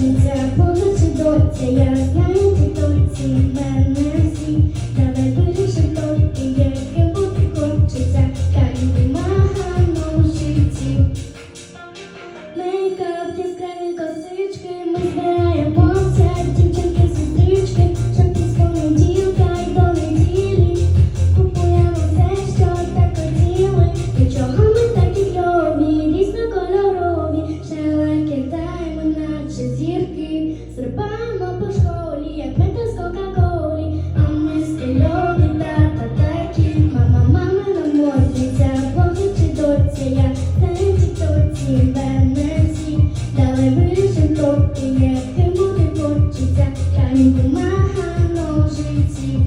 Доця, полоці я знаю ти доці, мене всі, давай вирішив тільки, яке хочеться, та й вимагано в житті. Мейкап, яскраві косички, ми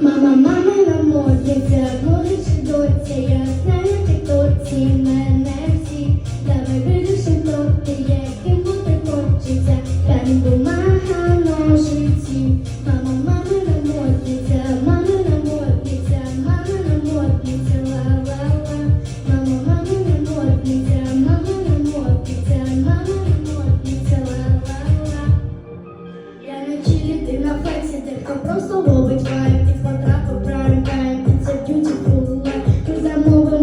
Mama, mama no more. Thank you.